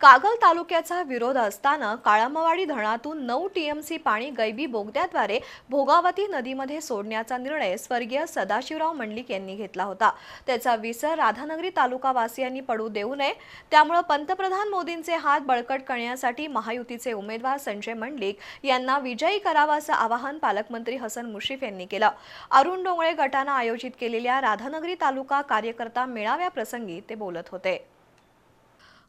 कागल तालुक्याचा विरोध असताना काळामवाडी धरणातून नऊ टीएमसी पाणी गैबी बोगद्याद्वारे भोगावती नदीमध्ये सोडण्याचा निर्णय स्वर्गीय सदाशिवराव मंडलिक यांनी घेतला होता. त्याचा विसर राधानगरी तालुकावासियांनी पडू देऊ नये. त्यामुळे पंतप्रधान मोदींचे हात बळकट करण्यासाठी महायुतीचे उमेदवार संजय मंडलिक यांना विजयी करावा असं आवाहन पालकमंत्री हसन मुश्रीफ यांनी केलं. अरुण डोंगळे गटानं आयोजित केलेल्या राधानगरी तालुका कार्यकर्ता मेळाव्याप्रसंगी ते बोलत होते.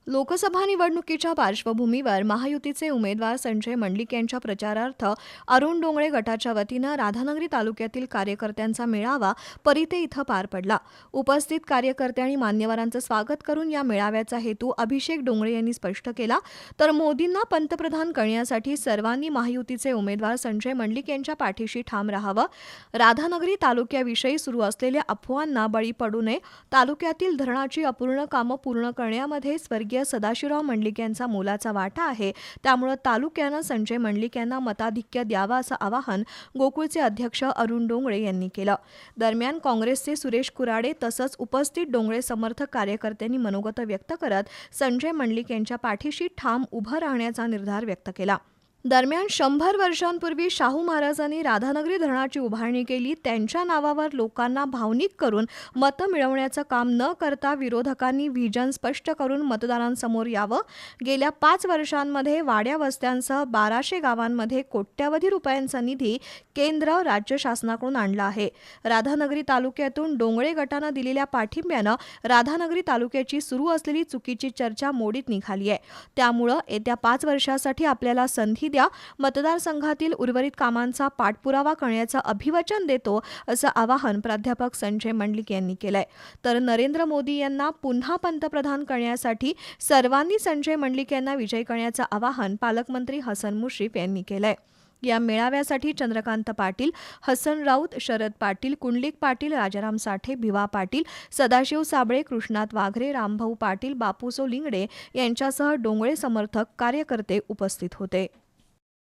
लोकसभा निवडणुकीच्या पार्श्वभूमीवर महायुतीचे उमेदवार संजय मंडलिक यांच्या प्रचारार्थ अरुण डोंगळे गटाच्या वतीनं राधानगरी तालुक्यातील कार्यकर्त्यांचा मेळावा परिते इथं पार पडला. उपस्थित कार्यकर्ते आणि मान्यवरांचं स्वागत करून या मेळाव्याचा हेतू अभिषेक डोंगळे यांनी स्पष्ट केला. तर मोदींना पंतप्रधान करण्यासाठी सर्वांनी महायुतीचे उमेदवार संजय मंडलिक यांच्या पाठीशी ठाम राहावं. राधानगरी तालुक्याविषयी सुरू असलेल्या अफवांना बळी पडू नये. तालुक्यातील धरणाची अपूर्ण कामं पूर्ण करण्यामध्ये स्वर्गीय सदाशिवराव मंडलिक यांचा मोलाचा वाटा आहे. त्यामुळं तालुक्यानं संजय मंडलिक यांना मताधिक्य द्यावा असं आवाहन गोकुळचे अध्यक्ष अरुण डोंगळे यांनी केलं. दरम्यान काँग्रेसचे सुरेश कुराडे तसंच उपस्थित डोंगळे समर्थक कार्यकर्त्यांनी मनोगत व्यक्त करत संजय मंडलिक यांच्या पाठीशी ठाम उभं राहण्याचा निर्धार व्यक्त केला. दरम्यान शंभर वर्षांपूर्वी शाहू महाराजांनी राधानगरी धरणाची उभारणी केली. त्यांच्या नावावर लोकांना भावनिक करून मतं मिळवण्याचं काम न करता विरोधकांनी व्हिजन स्पष्ट करून मतदारांसमोर यावं. गेल्या पाच वर्षांमध्ये वाड्या वस्त्यांसह बाराशे गावांमध्ये कोट्यावधी रुपयांचा निधी केंद्र राज्य शासनाकडून आणला आहे. राधानगरी तालुक्यातून डोंगळे गटानं दिलेल्या पाठिंब्यानं राधानगरी तालुक्याची सुरू असलेली चुकीची चर्चा मोडीत निघाली आहे. त्यामुळं येत्या पाच वर्षासाठी आपल्याला संधी द्या. मतदारसंघातील उर्वरित कामांचा पाठपुरावा करण्याचं अभिवचन देतो असं आवाहन प्राध्यापक संजय मंडलिक यांनी केलंय. तर नरेंद्र मोदी यांना पुन्हा पंतप्रधान करण्यासाठी सर्वांनी संजय मंडलिक यांना विजय करण्याचं आवाहन पालकमंत्री हसन मुश्रीफ यांनी केलंय. या मेळाव्यासाठी चंद्रकांत पाटील हसन राऊत शरद पाटील कुंडलिक पाटील राजाराम साठे भिवा पाटील सदाशिव साबळे कृष्णात वाघरे रामभाऊ पाटील बापूसो लिंगडे यांच्यासह डोंगळे समर्थक कार्यकर्ते उपस्थित होते.